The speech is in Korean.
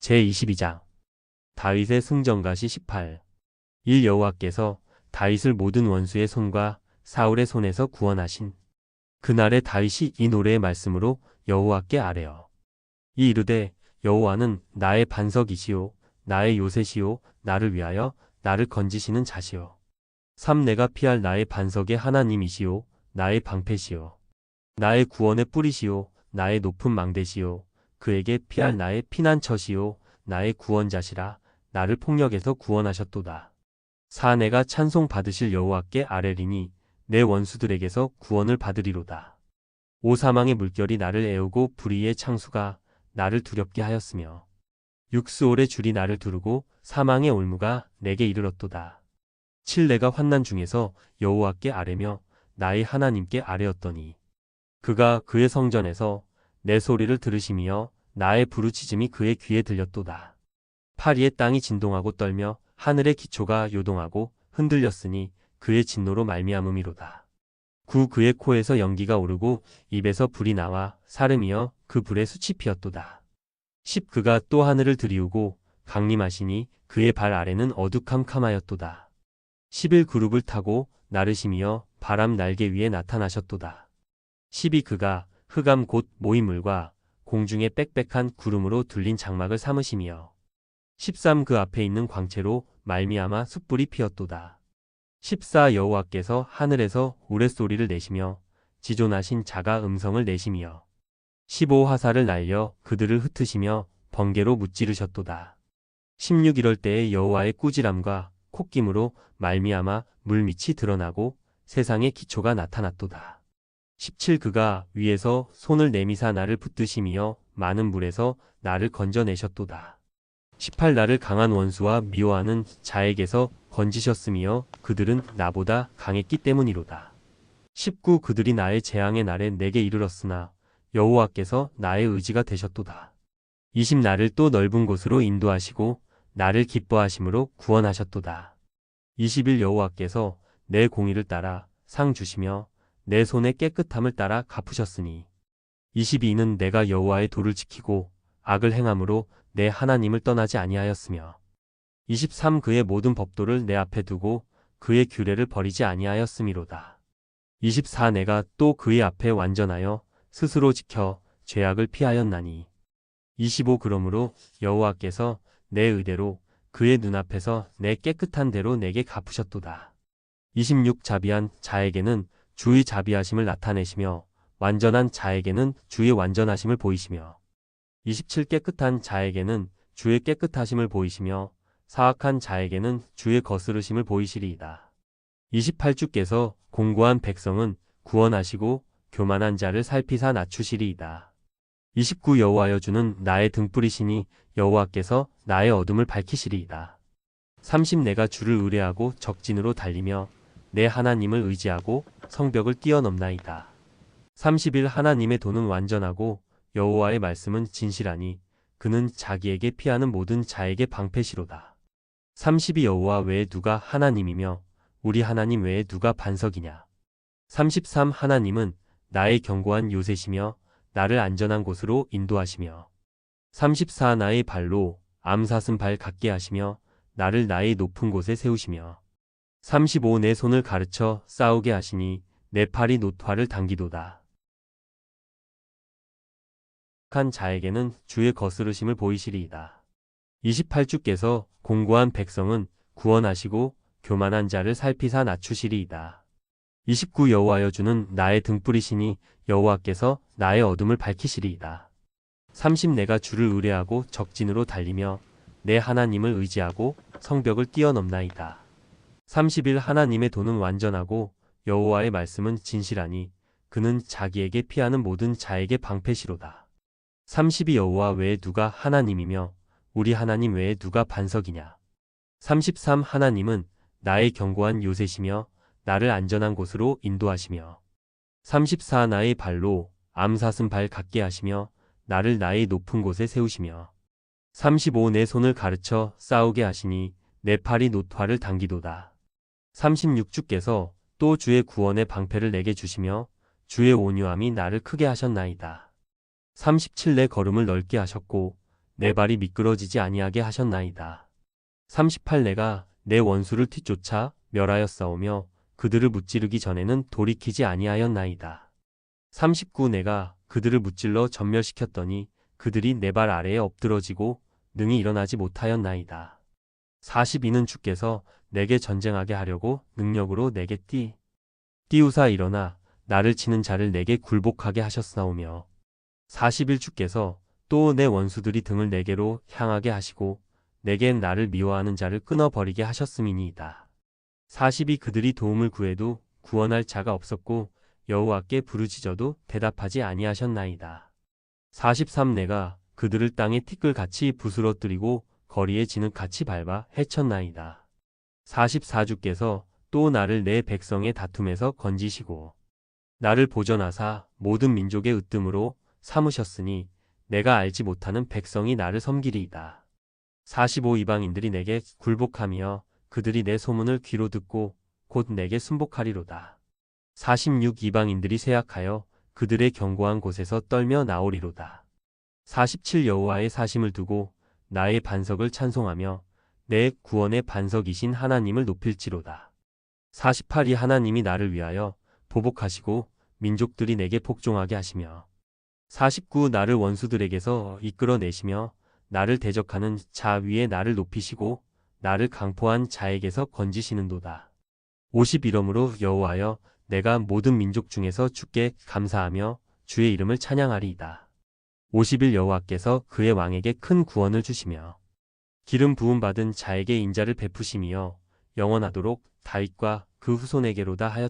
제22장. 다윗의 승전가시 18일 여호와께서 다윗을 모든 원수의 손과 사울의 손에서 구원하신 그날의 다윗이 이 노래의 말씀으로 여호와께 아뢰어. 이 이르되 여호와는 나의 반석이시요 나의 요새시요 나를 위하여 나를 건지시는 자시요 삼 내가 피할 나의 반석의 하나님이시요 나의 방패시요 나의 구원의 뿌리시요 나의 높은 망대시요 그에게 피할 나의 피난처시요 나의 구원자시라 나를 폭력에서 구원하셨도다. 사 내가 찬송 받으실 여호와께 아뢰리니 내 원수들에게서 구원을 받으리로다. 오 사망의 물결이 나를 애우고 불의의 창수가 나를 두렵게 하였으며 육수올의 줄이 나를 두르고 사망의 올무가 내게 이르렀도다. 칠 내가 환난 중에서 여호와께 아뢰며 나의 하나님께 아뢰었더니 그가 그의 성전에서 내 소리를 들으시며 나의 부르짖음이 그의 귀에 들렸도다. 파리의 땅이 진동하고 떨며 하늘의 기초가 요동하고 흔들렸으니 그의 진노로 말미암음이로다. 구 그의 코에서 연기가 오르고 입에서 불이 나와 사름이여 그 불에 숯이 피었도다. 십 그가 또 하늘을 들이우고 강림하시니 그의 발 아래는 어두캄캄하였도다. 십일 그룹을 타고 나르심이여 바람 날개 위에 나타나셨도다. 십이 그가 흑암 곧 모임물과 공중에 빽빽한 구름으로 둘린 장막을 삼으시며 13 그 앞에 있는 광채로 말미암아 숯불이 피었도다. 14 여호와께서 하늘에서 우레소리를 내시며 지존하신 자가 음성을 내시며 15 화살을 날려 그들을 흩으시며 번개로 무찌르셨도다. 16 이럴 때에 여호와의 꾸지람과 콧김으로 말미암아 물밑이 드러나고 세상의 기초가 나타났도다. 17 그가 위에서 손을 내미사 나를 붙드시며 많은 물에서 나를 건져내셨도다. 18 나를 강한 원수와 미워하는 자에게서 건지셨으며 그들은 나보다 강했기 때문이로다. 19 그들이 나의 재앙의 날에 내게 이르렀으나 여호와께서 나의 의지가 되셨도다. 20 나를 또 넓은 곳으로 인도하시고 나를 기뻐하심으로 구원하셨도다. 21 여호와께서 내 공의를 따라 상 주시며 내 손의 깨끗함을 따라 갚으셨으니 22는 내가 여호와의 도를 지키고 악을 행함으로 내 하나님을 떠나지 아니하였으며 23 그의 모든 법도를 내 앞에 두고 그의 규례를 버리지 아니하였음이로다. 24 내가 또 그의 앞에 완전하여 스스로 지켜 죄악을 피하였나니 25 그러므로 여호와께서 내 의대로 그의 눈앞에서 내 깨끗한 대로 내게 갚으셨도다. 26 자비한 자에게는 주의 자비하심을 나타내시며 완전한 자에게는 주의 완전하심을 보이시며 27 깨끗한 자에게는 주의 깨끗하심을 보이시며 사악한 자에게는 주의 거스르심을 보이시리이다. 28주께서 공고한 백성은 구원하시고 교만한 자를 살피사 낮추시리이다. 29 여호와여 주는 나의 등불이시니 여호와께서 나의 어둠을 밝히시리이다. 30 내가 주를 의뢰하고 적진으로 달리며 내 하나님을 의지하고 성벽을 뛰어넘나이다. 30일 하나님의 도는 완전하고 여호와의 말씀은 진실하니 그는 자기에게 피하는 모든 자에게 방패시로다. 32 여호와 외에 누가 하나님이며 우리 하나님 외에 누가 반석이냐. 33 하나님은 나의 견고한 요새시며 나를 안전한 곳으로 인도하시며 34 나의 발로 암사슴 발 같게 하시며 나를 나의 높은 곳에 세우시며 35 내 손을 가르쳐 싸우게 하시니 내 팔이 노화를 당기도다. 한 자에게는 주의 거스르심을 보이시리이다. 28주께서 공고한 백성은 구원하시고 교만한 자를 살피사 낮추시리이다. 29 여호와여 주는 나의 등불이시니 여호와께서 나의 어둠을 밝히시리이다. 30 내가 주를 의뢰하고 적진으로 달리며 내 하나님을 의지하고 성벽을 뛰어넘나이다. 30일 하나님의 도는 완전하고 여호와의 말씀은 진실하니 그는 자기에게 피하는 모든 자에게 방패시로다. 32 여호와 외에 누가 하나님이며 우리 하나님 외에 누가 반석이냐. 33 하나님은 나의 견고한 요새시며 나를 안전한 곳으로 인도하시며 34 나의 발로 암사슴 발 같게 하시며 나를 나의 높은 곳에 세우시며 35 내 손을 가르쳐 싸우게 하시니 내 팔이 노화를 당기도다. 36주께서 또 주의 구원의 방패를 내게 주시며 주의 온유함이 나를 크게 하셨나이다. 37 내 걸음을 넓게 하셨고 내 발이 미끄러지지 아니하게 하셨나이다. 38 내가 내 원수를 뒤쫓아 멸하였사오며 그들을 무찌르기 전에는 돌이키지 아니하였나이다. 39 내가 그들을 무찔러 전멸시켰더니 그들이 내 발 아래에 엎드러지고 능히 일어나지 못하였나이다. 42는 주께서 내게 전쟁하게 하려고 능력으로 내게 띠 띄우사 일어나 나를 치는 자를 내게 굴복하게 하셨사오며 41 주께서 또 내 원수들이 등을 내게로 향하게 하시고 내겐 나를 미워하는 자를 끊어버리게 하셨음이니이다. 42 그들이 도움을 구해도 구원할 자가 없었고 여호와께 부르짖어도 대답하지 아니하셨나이다. 43 내가 그들을 땅에 티끌같이 부스러뜨리고 거리에 진흙같이 밟아 해쳤나이다. 44주께서 또 나를 내 백성의 다툼에서 건지시고 나를 보전하사 모든 민족의 으뜸으로 삼으셨으니 내가 알지 못하는 백성이 나를 섬기리이다. 45 이방인들이 내게 굴복하며 그들이 내 소문을 귀로 듣고 곧 내게 순복하리로다. 46 이방인들이 쇠약하여 그들의 견고한 곳에서 떨며 나오리로다. 47 여호와의 사심을 두고 나의 반석을 찬송하며 내 구원의 반석이신 하나님을 높일지로다. 48이 하나님이 나를 위하여 보복하시고 민족들이 내게 복종하게 하시며 49 나를 원수들에게서 이끌어내시며 나를 대적하는 자 위에 나를 높이시고 나를 강포한 자에게서 건지시는도다. 50 이러므로 여호와여 내가 모든 민족 중에서 주께 감사하며 주의 이름을 찬양하리이다. 50일 여호와께서 그의 왕에게 큰 구원을 주시며 기름 부음 받은 자에게 인자를 베푸심이여 영원하도록 다윗과 그 후손에게로다 하였